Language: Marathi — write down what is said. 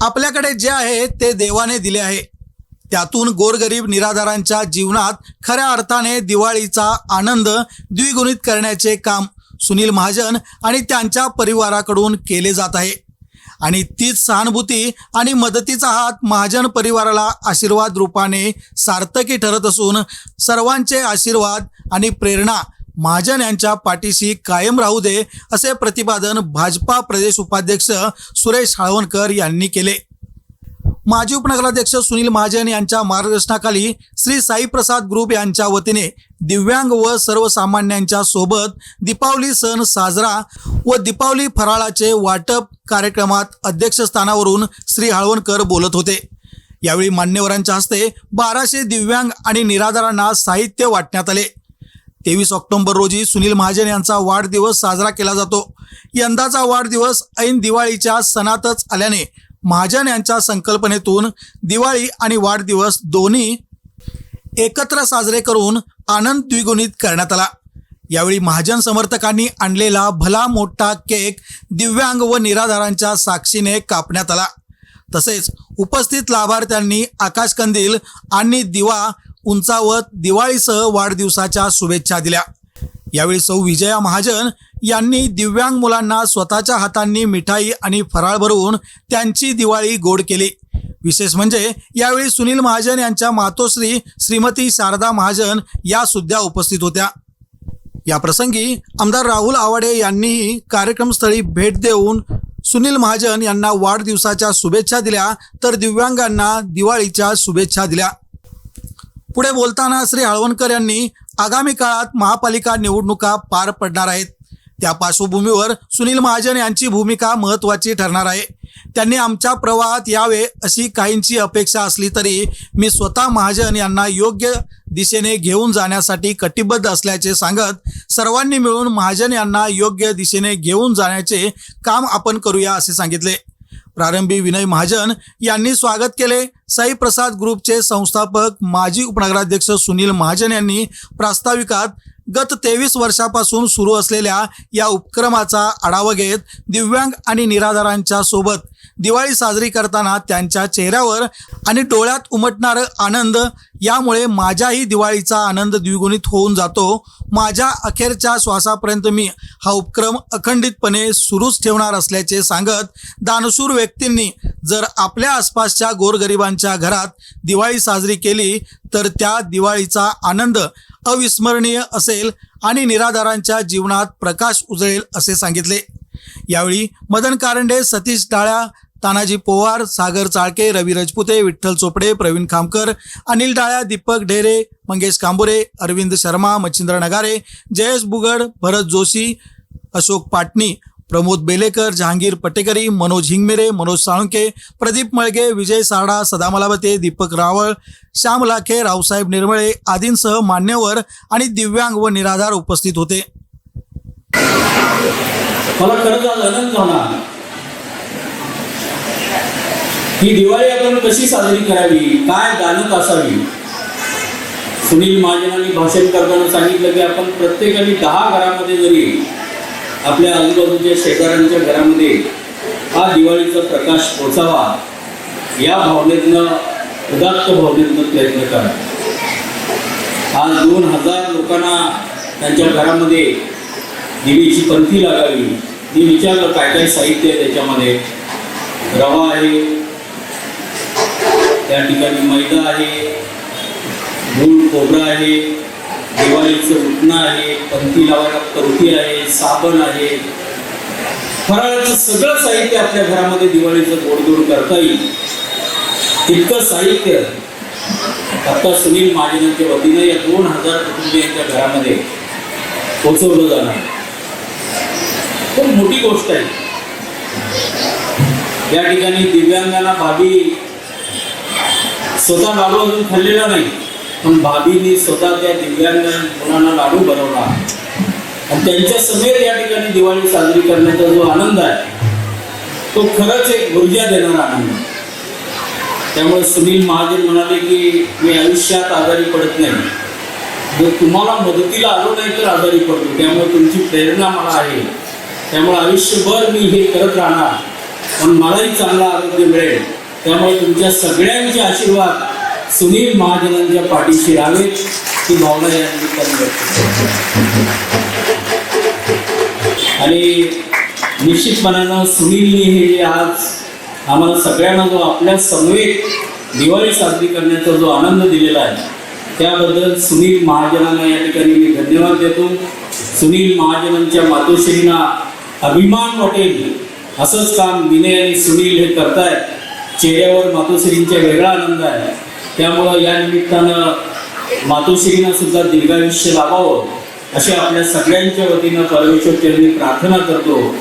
आपल्याकडे जे आहे ते देवाने दिले आहे. त्यातून गोरगरीब निराधारांच्या जीवनात खऱ्या अर्थाने दिवाळीचा आनंद द्विगुणित करण्याचे काम सुनील महाजन आणि त्यांच्या परिवाराकडून केले जात आहे. आणि तीच सहानुभूती आणि मदतीचा हात महाजन परिवाराला आशीर्वाद रूपाने सार्थकी ठरत असून सर्वांचे आशीर्वाद आणि प्रेरणा महाजन यांच्या पाठीशी कायम राहू दे असे प्रतिपादन भाजपा प्रदेश उपाध्यक्ष सुरेश हाळवणकर यांनी केले. माजी उपनगराध्यक्ष सुनील महाजन यांच्या मार्गदर्शनाखाली श्री साईप्रसाद ग्रुप यांच्या वतीने दिव्यांग व सर्वसामान्यांच्या सोबत दीपावली सण साजरा व दीपावली फराळाचे वाटप कार्यक्रमात अध्यक्षस्थानावरून श्री हळवणकर बोलत होते. यावेळी मान्यवरांच्या हस्ते बाराशे दिव्यांग आणि निराधारांना साहित्य वाटण्यात आले. तेवीस ऑक्टोबर रोजी सुनील महाजन यांचा वाढदिवस साजरा केला जातो. यंदाचा वाढदिवस ऐन दिवाळीच्या सणातच आल्याने महाजन यांच्या संकल्पनेतून दिवाळी आणि वाढदिवस दोन्ही एकत्र साजरे करून आनंद द्विगुणित करण्यात आला. यावेळी महाजन समर्थकांनी आणलेला भला मोठा केक दिव्यांग व निराधारांच्या साक्षीने कापण्यात आला. तसेच उपस्थित लाभार्थ्यांनी आकाशकंदील आणि दिवा उंचावत दिवाळीसह वाढदिवसाच्या शुभेच्छा दिल्या. यावेळी सौ विजया महाजन यांनी दिव्यांग मुलांना स्वतःच्या हातांनी मिठाई आणि फराळ भरवून त्यांची दिवाळी गोड केली. विशेष म्हणजे यावेळी सुनील महाजन यांच्या मातोश्री श्रीमती शारदा महाजन या सुद्धा उपस्थित होत्या. या प्रसंगी आमदार राहुल आवाडे यांनीही कार्यक्रमस्थळी भेट देऊन सुनील महाजन यांना वाढदिवसाच्या शुभेच्छा दिल्या तर दिव्यांगांना दिवाळीच्या शुभेच्छा दिल्या. पुढे बोलताना श्री हळवणकर यांनी आगामी काळात महापालिका निवडणुका पार पडणार आहेत. त्या पार्श्वभूमीवर सुनील महाजन यांची भूमिका महत्त्वाची ठरणार आहे. त्यांनी आमच्या प्रवाहात यावे अशी काहींची अपेक्षा असली तरी मी स्वतः महाजन यांना योग्य दिशेने घेऊन जाण्यासाठी कटिबद्ध असल्याचे सांगत सर्वांनी मिळून महाजन यांना योग्य दिशेने घेऊन जाण्याचे काम आपण करूया असे सांगितले. प्रारंभी विनय महाजन यांनी स्वागत केले. साई प्रसाद ग्रुपचे संस्थापक माजी उपनगराध्यक्ष सुनील महाजन यांनी प्रास्ताविकात गत तेवीस वर्षापासून सुरू असलेल्या या उपक्रमाचा आढावा घेत दिव्यांग आणि निराधारांच्या सोबत दिवाळी साजरी करताना त्यांच्या चेहऱ्यावर आणि डोळ्यात उमटणारं आनंद यामुळे माझ्याही दिवाळीचा आनंद द्विगुणित होऊन जातो. माझ्या अखेरच्या श्वासापर्यंत मी हा उपक्रम अखंडितपणे सुरूच ठेवणार असल्याचे सांगत दानशूर व्यक्तींनी जर आपल्या आसपासच्या गोरगरिबांच्या घरात दिवाळी साजरी केली तर त्या दिवाळीचा आनंद अविस्मरणीय असेल आणि निराधारांच्या जीवनात प्रकाश उजळेल असे सांगितले. यावेळी मदन कारंडे सतीश डाळ्या तानाजी पोवार सागर चाळके रवी रजपुते विठ्ठल चोपडे प्रवीण खामकर अनिल डाळ्या दीपक ढेरे मंगेश कांबोरे अरविंद शर्मा मच्छिंद्र नगारे जयेश बुगड भरत जोशी अशोक पाटणी प्रमोद बेलेकर जहांगीर पटेकरी मनोज हिंगमेरे मनोज साळुंके प्रदीप मळगे विजय सारडा सदामलावते दीपक रावळ श्याम लाखे रावसाहेब निर्मळे आदींसह मान्यवर आणि दिव्यांग व निराधार उपस्थित होते. मला खरंच आज आनंद झाला. ही दिवाळी आपण कशी साजरी करावी? काय दानत असावी? सुनील महाजनांनी भाषण करताना सांगितलं की आपण प्रत्येकाने दहा घरामध्ये जरी आपल्या आजूबाजूच्या शेजाऱ्यांच्या घरामध्ये हा दिवाळीचा प्रकाश पोचावा या भावनेतनं उदात्त भावनेतनं प्रयत्न करा. आज दोन हजार लोकांना त्यांच्या घरामध्ये दिवेची पंथी लागावी. मी विचारलं काय काय साहित्य आहे त्याच्यामध्ये? रवा आहे त्या ठिकाणी मैदा आहे गूळ खोबरं आहे दिवाळीचं उठणं आहे पंथी लावायला पंथी आहे साबण आहे. फराळाचं सगळं साहित्य आपल्या घरामध्ये दिवाळीचं गोडगोड करता येईल. इतकं साहित्य. आता सुनील महाजनांच्या वतीनं या दोन हजार कुटुंबियांच्या घरामध्ये पोचवलं जाणार. खूप मोठी गोष्ट आहे. या ठिकाणी दिव्यांगांना भाभी स्वतः लाडू अजून खाल्लेला नाही. पण भाभीने स्वतः त्या दिव्यांग मुलांना लाडू बनवला. आणि त्यांच्या समेत या ठिकाणी दिवाळी साजरी करण्याचा जो आनंद आहे तो खरंच एक ऊर्जा देणारा आनंद. त्यामुळे सुनील महाजन म्हणाले की मी आयुष्यात आजारी पडत नाही. जर तुम्हाला मदतीला आलो नाही तर आजारी पडतो. त्यामुळे तुमची प्रेरणा मला आहे. त्यामुळे आयुष्यभर मी हे करत राहणार. पण मलाही चांगला आरोग्य मिळेल. त्यामुळे तुमच्या सगळ्यांचे आशीर्वाद सुनील महाजनांच्या पाठीशी राहावेत ही भावना या निमित्ताने व्यक्त आणि निश्चितपणानं सुनीलने हे जे आज आम्हाला सगळ्यांना जो आपल्या समवेत दिवाळी साजरी करण्याचा जो आनंद दिलेला आहे त्याबद्दल सुनील महाजनांना या ठिकाणी मी धन्यवाद देतो. सुनील महाजनांच्या मातोश्रींना अभिमान वाटेल असंच काम विनय आणि सुनील हे करतायत. चेहऱ्यावर मातोश्रींचा वेगळा आनंद आहे. त्यामुळं या निमित्तानं मातोश्रींना सुद्धा दीर्घायुष्य लाभावं अशी आपल्या सगळ्यांच्या वतीनं परमेश्वर चरणी प्रार्थना करतो.